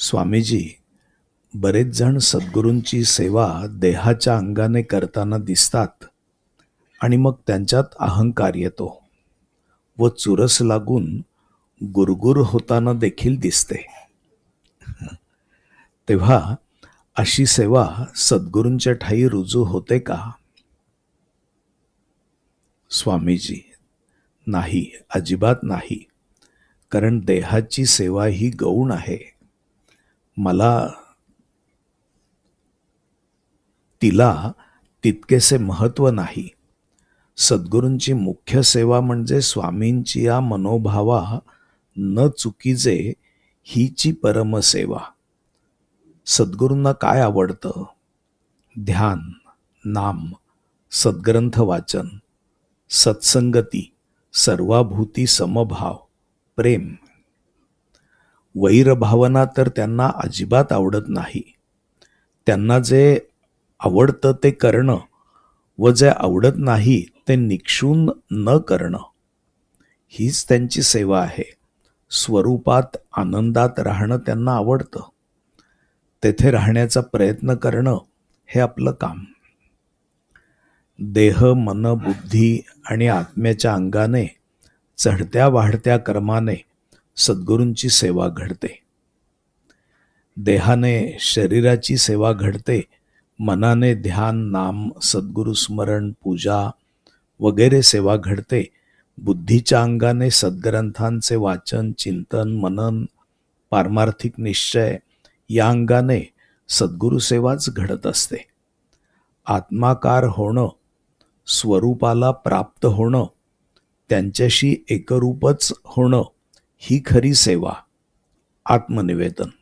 स्वामीजी बरेच जण सद्गुरूंची सेवा देहाच्या अंगाने करताना दिसतात आणि मग त्यांच्यात अहंकार येतो व चुरस लागून गुरगुर होताना देखील दिसते. तेव्हा अशी सेवा सद्गुरूंच्या ठाई रुजू होते का? स्वामीजी नाही अजिबात नाही कारण देहाची सेवा ही गौण आहे. मला तिला तितकेसे महत्त्व नाही. सद्गुरूंची मुख्य सेवा म्हणजे स्वामींची या मनोभावा न चुकीचे हीची परमसेवा. सद्गुरूंना काय आवडतं? ध्यान नाम सद्ग्रंथ वाचन सत्संगती सर्वाभूती समभाव प्रेम. वैरभावना तर त्यांना अजिबात आवडत नाही. त्यांना जे आवडतं ते करणं व जे आवडत नाही ते निक्षून न करणं हीच त्यांची सेवा आहे. स्वरूपात आनंदात राहणं त्यांना आवडतं. तेथे राहण्याचा प्रयत्न करणं हे आपलं काम. देह मन बुद्धी आणि आत्म्याच्या अंगाने चढत्या वाढत्या कर्माने सद्गुरूंची सेवा घडते. देहाने शरीराची सेवा घडते. मनाने ध्यान नाम सद्गुरु स्मरण पूजा वगैरे सेवा घडते. बुद्धीच्या अंगाने सद्ग्रंथांचे वाचन चिंतन मनन पारमार्थिक निश्चय या अंगाने सद्गुरु सेवाच घडत असते. आत्माकार होणं स्वरूपाला प्राप्त होणं त्यांच्याशी एकरूपच होणं ही खरी सेवा आत्मनिवेदन.